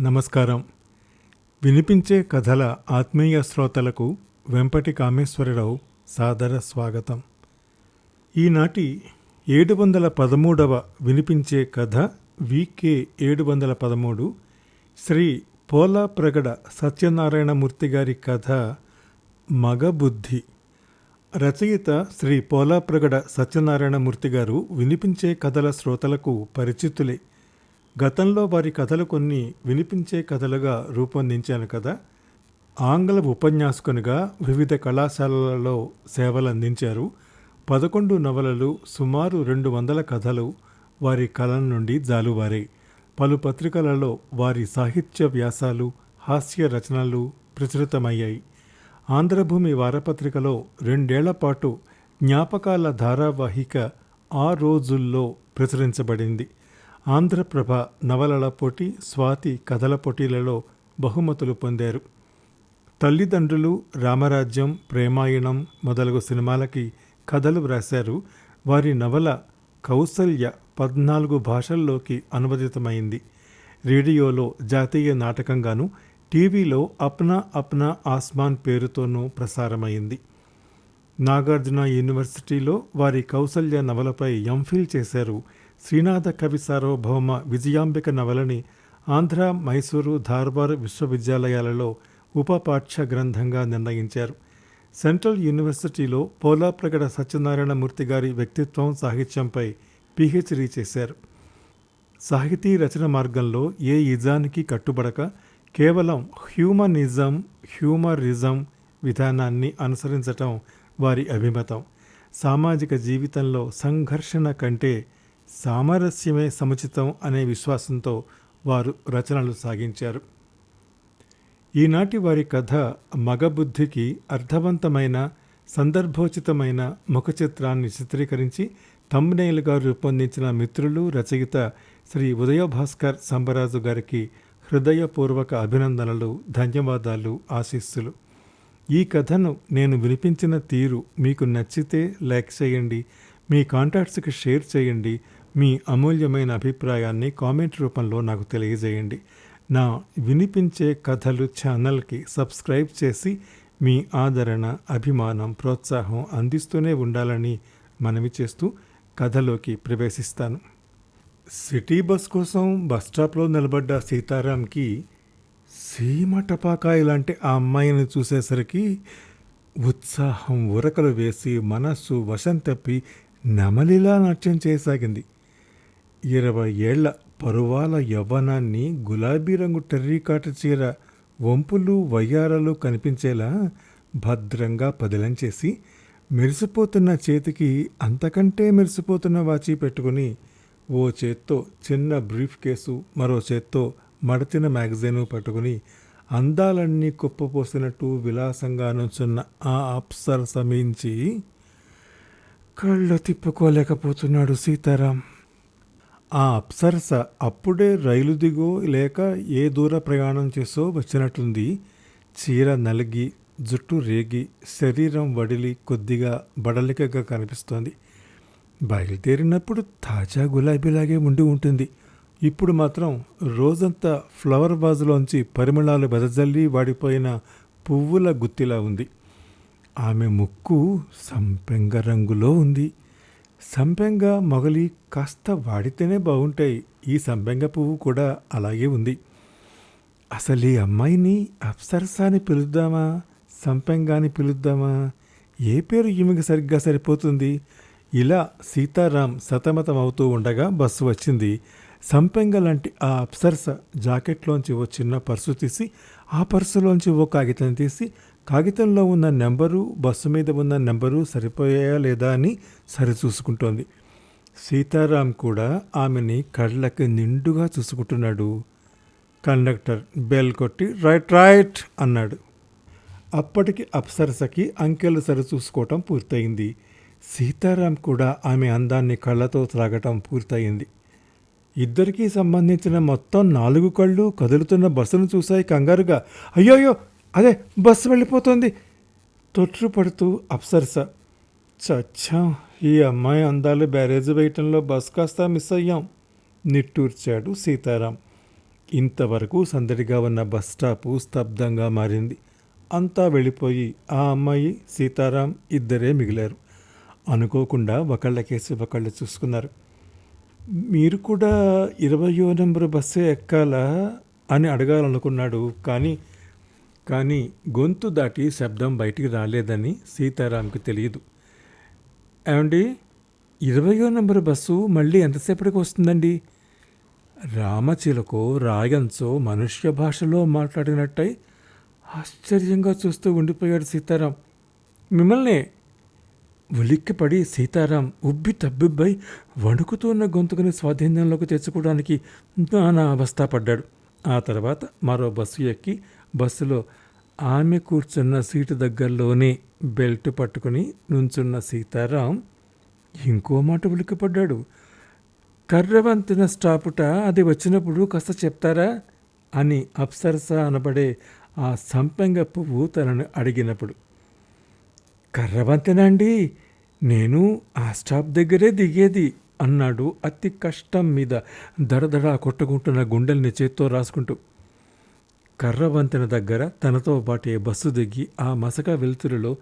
నమస్కారం. వినిపించే కథల ఆత్మీయ శ్రోతలకు వెంపటి కామేశ్వరరావు సాదర స్వాగతం. ఈనాటి ఏడు వందల పదమూడవ వినిపించే కథ వికే ఏడు వందల పదమూడు శ్రీ పోలాప్రగడ సత్యనారాయణమూర్తి గారి కథ మగబుద్ధి. రచయిత శ్రీ పోలాప్రగడ సత్యనారాయణమూర్తి గారు వినిపించే కథల శ్రోతలకు పరిచితులే. గతంలో వారి కథలు కొన్ని వినిపించే కథలుగా రూపొందించాను కదా. ఆంగ్ల ఉపన్యాసకునిగా వివిధ కళాశాలలలో సేవలందించారు. పదకొండు నవలలు సుమారు రెండు వందల కథలు వారి కలం నుండి జాలువారాయి పలు పత్రికలలో వారి సాహిత్య వ్యాసాలు హాస్య రచనలు ప్రచురితమయ్యాయి. ఆంధ్రభూమి వారపత్రికలో రెండేళ్ళ పాటు జ్ఞాపకాల ధారావాహిక ఆ రోజుల్లో ప్రచురించబడింది. ఆంధ్రప్రభ నవలల పోటీ స్వాతి కథల పోటీలలో బహుమతులు పొందారు. తల్లిదండ్రులు రామరాజ్యం ప్రేమాయణం మొదలగు సినిమాలకి కథలు వ్రాశారు. వారి నవల కౌసల్య పద్నాలుగు భాషల్లోకి అనువదితమైంది. రేడియోలో జాతీయ నాటకంగాను టీవీలో అప్నా అప్నా ఆస్మాన్ పేరుతోనూ ప్రసారమైంది. నాగార్జున యూనివర్సిటీలో వారి కౌసల్య నవలపై ఎంఫిల్ చేశారు శ్రీనాథ కవి సార్వభౌమ విజయాంబిక నవలని ఆంధ్ర మైసూరు ధార్వాడ్ విశ్వవిద్యాలయాలలో ఉపపాఠ్య గ్రంథంగా నిర్ణయించారు. సెంట్రల్ యూనివర్సిటీలో పోలాప్రగడ సత్యనారాయణమూర్తి గారి వ్యక్తిత్వం సాహిత్యంపై పిహెచ్డి చేశారు. సాహితీ రచన మార్గంలో ఏ ఇజానికి కట్టుబడక కేవలం హ్యూమనిజం హ్యూమరిజం విధానాన్ని అనుసరించటం వారి అభిమతం. సామాజిక జీవితంలో సంఘర్షణ కంటే సామరస్యమే సముచితం అనే విశ్వాసంతో వారు రచనలు సాగించారు. ఈనాటి వారి కథ మగబుద్ధికి అర్థవంతమైన సందర్భోచితమైన ముఖ చిత్రాన్ని చిత్రీకరించి తమ్నేలుగా రూపొందించిన మిత్రులు రచయిత శ్రీ ఉదయభాస్కర్ సంబరాజు గారికి హృదయపూర్వక అభినందనలు ధన్యవాదాలు ఆశీస్సులు. ఈ కథను నేను వినిపించిన తీరు మీకు నచ్చితే లైక్ చేయండి మీ కాంటాక్ట్స్కి షేర్ చేయండి మీ అమూల్యమైన అభిప్రాయాన్ని కామెంట్ రూపంలో నాకు తెలియజేయండి. నా వినిపించే కథలు ఛానల్కి సబ్స్క్రైబ్ చేసి మీ ఆదరణ అభిమానం ప్రోత్సాహం అందిస్తూనే ఉండాలని మనవి చేస్తూ కథలోకి ప్రవేశిస్తాను. సిటీ బస్ కోసం బస్ స్టాప్లో నిలబడ్డ సీతారాంకి సీమ టపాకాయ లాంటి ఆ అమ్మాయిని చూసేసరికి ఉత్సాహం ఉరకలు వేసి మనస్సు వశం తప్పి నమలిలా నాట్యం చేయసాగింది. ఇరవై ఏళ్ళ పరువాల యవ్వనాన్ని గులాబీ రంగు టెర్రీకాట చీర వంపులు వయ్యారాలు కనిపించేలా భద్రంగా పదిలంచేసి మెరిసిపోతున్న చేతికి అంతకంటే మెరిసిపోతున్న వాచి పెట్టుకుని ఓ చేత్తో చిన్న బ్రీఫ్ కేసు మరో చేత్తో మడతిన మ్యాగజైను పట్టుకుని అందాలన్నీ కుప్పపోసినట్టు విలాసంగా నుంచున్న ఆ అప్సర్ సమీంచి కళ్ళు తిప్పుకోలేకపోతున్నాడు సీతారాం. ఆ అప్సరస అప్పుడే రైలు దిగో లేక ఏ దూర ప్రయాణం చేసో వచ్చినట్లుంది. చీర నలిగి జుట్టు రేగి శరీరం వడిలి కొద్దిగా బడలికగా కనిపిస్తోంది. బయలుదేరినప్పుడు తాజా గులాబీలాగే ఉండి ఉంటుంది. ఇప్పుడు మాత్రం రోజంతా ఫ్లవర్ వాజులోంచి పరిమళాలు వెదజల్లి వాడిపోయిన పువ్వుల గుత్తిలా ఉంది. ఆమె ముక్కు సంపెంగ రంగులో ఉంది. సంపెంగ మొగలి కాస్త వాడితేనే బాగుంటాయి. ఈ సంపెంగ పువ్వు కూడా అలాగే ఉంది. అసలు ఈ అమ్మాయిని అప్సరసాని పిలుద్దామా? సంపెంగాని పిలుద్దామా? ఏ పేరు ఈమెకి సరిగ్గా సరిపోతుంది? ఇలా సీతారాం సతమతం అవుతూ ఉండగా బస్సు వచ్చింది. సంపెంగ లాంటి ఆ అప్సరస జాకెట్లోంచి ఓ చిన్న పర్సు తీసి ఆ పర్సులోంచి ఓ కాగితం తీసి కాగితంలో ఉన్న నెంబరు బస్సు మీద ఉన్న నెంబరు సరిపోయాయా లేదా అని సరిచూసుకుంటోంది. సీతారాం కూడా ఆమెని కళ్ళకి నిండుగా చూసుకుంటున్నాడు. కండక్టర్ బెల్ కొట్టి రైట్ రైట్ అన్నాడు. అప్పటికి అప్సరసకి అంకెలు సరిచూసుకోవటం పూర్తయింది. సీతారాం కూడా ఆమె అందాన్ని కళ్ళతో త్రాగటం పూర్తయింది. ఇద్దరికీ సంబంధించిన మొత్తం నాలుగు కళ్ళు కదులుతున్న బస్సును చూశాయి కంగారుగా. అయ్యోయ్యో అదే బస్సు వెళ్ళిపోతుంది. తొట్టుపడుతూ అప్సరస. చచ్చాం ఈ అమ్మాయి అందాలు బ్యారేజ్ వేయటంలో బస్ కాస్త మిస్ అయ్యాం నిట్టూర్చాడు సీతారాం. ఇంతవరకు సందడిగా ఉన్న బస్ స్టాపు స్తబ్దంగా మారింది. అంతా వెళ్ళిపోయి ఆ అమ్మాయి సీతారాం ఇద్దరే మిగిలారు. అనుకోకుండా ఒకళ్ళకేసి ఒకళ్ళు చూసుకున్నారు. మీరు కూడా ఇరవయో నెంబర్ బస్సే ఎక్కాలా అని అడగాలనుకున్నాడు కానీ కానీ గొంతు దాటి శబ్దం బయటికి రాలేదని సీతారాంకి తెలియదు. ఏమండి? ఇరవయో నెంబర్ బస్సు మళ్ళీ ఎంతసేపటికి వస్తుందండి? రామచిలకో రాయంచో మనుష్య భాషలో మాట్లాడినట్టయి ఆశ్చర్యంగా చూస్తూ ఉండిపోయాడు సీతారాం. మిమ్మల్నే ఉలిక్కిపడి సీతారాం ఉబ్బి తబ్బిబ్బై వణుకుతున్న గొంతుకుని స్వాధీనంలోకి తెచ్చుకోవడానికి నానా అవస్థ పడ్డాడు ఆ తర్వాత మరో బస్సు ఎక్కి బస్సులో ఆమె కూర్చున్న సీటు దగ్గరలోనే బెల్ట్ పట్టుకుని నుంచున్న సీతారాం ఇంకో మాట ఉలికిపడ్డాడు కర్రవంతిన స్టాపుట అది వచ్చినప్పుడు కాస్త చెప్తారా? అని అప్సరస అనబడే ఆ సంపెంగ పువ్వు తనను అడిగినప్పుడు. కర్రవంతెన అండి నేను ఆ స్టాప్ దగ్గరే దిగేది అన్నాడు అతి కష్టం మీద దడదడా కొట్టుకుంటున్న గుండెల్ని చేత్తో రాసుకుంటూ. కర్రవంతెన దగ్గర తనతో పాటే బస్సు దిగి ఆ మసక వెలుతురులో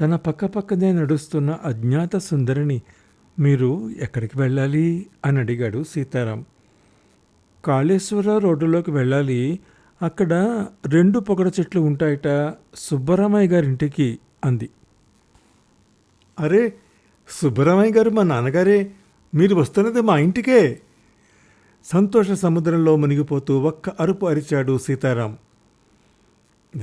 తన పక్కపక్కనే నడుస్తున్న అజ్ఞాత సుందరిని మీరు ఎక్కడికి వెళ్ళాలి అని అడిగాడు సీతారాం. కాళేశ్వర రోడ్డులోకి వెళ్ళాలి. అక్కడ రెండు పొగడ చెట్లు ఉంటాయట సుబ్బరామయ్య గారింటికి అంది. అరే సుబ్బరామయ్య గారు మా నాన్నగారే. మీరు వస్తున్నది మా ఇంటికే. సంతోష సముద్రంలో మునిగిపోతూ ఒక్క అరుపు అరిచాడు సీతారాం.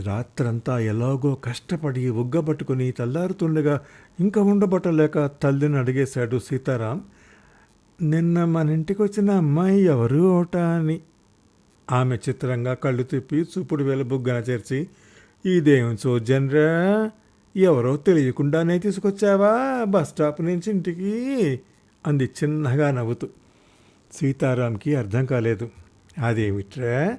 రాత్రంతా ఎలాగో కష్టపడి ఉగ్గబట్టుకుని తెల్లారుతుండగా ఇంకా ఉండబట్టలేక తల్లిని అడిగేశాడు సీతారాం. నిన్న మన ఇంటికి వచ్చిన అమ్మాయి ఎవరు ఓట అని. ఆమె చిత్రంగా కళ్ళు తిప్పి చూపుడు వెలుబుగ్గన చేర్చి ఇదేం చూజన్రా ఎవరో తెలియకుండానే తీసుకొచ్చావా? బస్ స్టాప్ నుంచి ఇంటికి? అంది చిన్నగా నవ్వుతూ. సీతారాంకి అర్థం కాలేదు. అదేమిట్రా?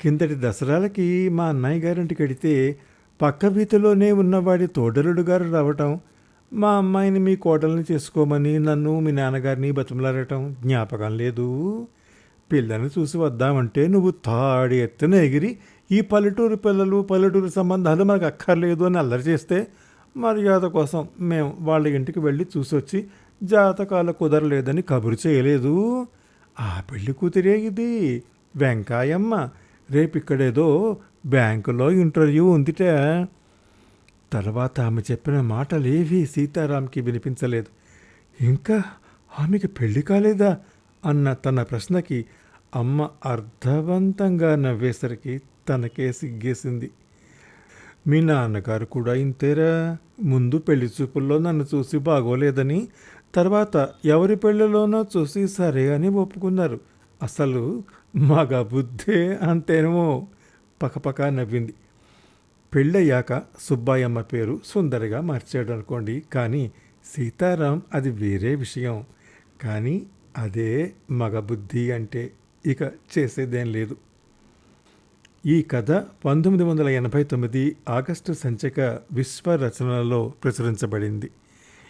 కిందటి దసరాలకి మా అన్నయ్య గారింటికి వెడితే పక్క వీధిలోనే ఉన్నవాడి తోడలుడు గారు రావటం మా అమ్మాయిని మీ కోడల్ని చేసుకోమని నన్ను మీ నాన్నగారిని బతిమలాడటం జ్ఞాపకం లేదు. పిల్లని చూసి వద్దామంటే నువ్వు తాడి ఎత్తున ఎగిరి ఈ పల్లెటూరు పిల్లలు పల్లెటూరు సంబంధాలు మనకు అక్కర్లేదు అని అల్లరి చేస్తే మర్యాద కోసం మేము వాళ్ళ ఇంటికి వెళ్ళి చూసొచ్చి జాతకాలు కుదరలేదని కబురు చేయలేదు. ఆ పెళ్ళి కూతురే ఇది. వెంకాయమ్మ రేపిక్కడేదో బ్యాంకులో ఇంటర్వ్యూ ఉందిట. తర్వాత ఆమె చెప్పిన మాటలేవీ సీతారాంకి వినిపించలేదు. ఇంకా ఆమెకి పెళ్ళి కాలేదా అన్న తన ప్రశ్నకి అమ్మ అర్థవంతంగా నవ్వేసరికి తనకే సిగ్గేసింది. మీ నాన్నగారు కూడా ఇంతేరా. ముందు పెళ్ళి చూపుల్లో నన్ను చూసి బాగోలేదని తర్వాత ఎవరి పెళ్ళిలోనో చూసి సరే అని ఒప్పుకున్నారు. అసలు మగ బుద్ధే అంతేనేమో పకపక నవ్వింది. పెళ్ళయ్యాక సుబ్బాయమ్మ పేరు సుందరిగా మార్చాడు అనుకోండి కానీ సీతారాం అది వేరే విషయం. కానీ అదే మగ బుద్ధి అంటే ఇక చేసేదేం లేదు. ఈ కథ పంతొమ్మిది వందల ఎనభై తొమ్మిది ఆగస్టు సంచిక విశ్వ రచనలలో ప్రచురించబడింది.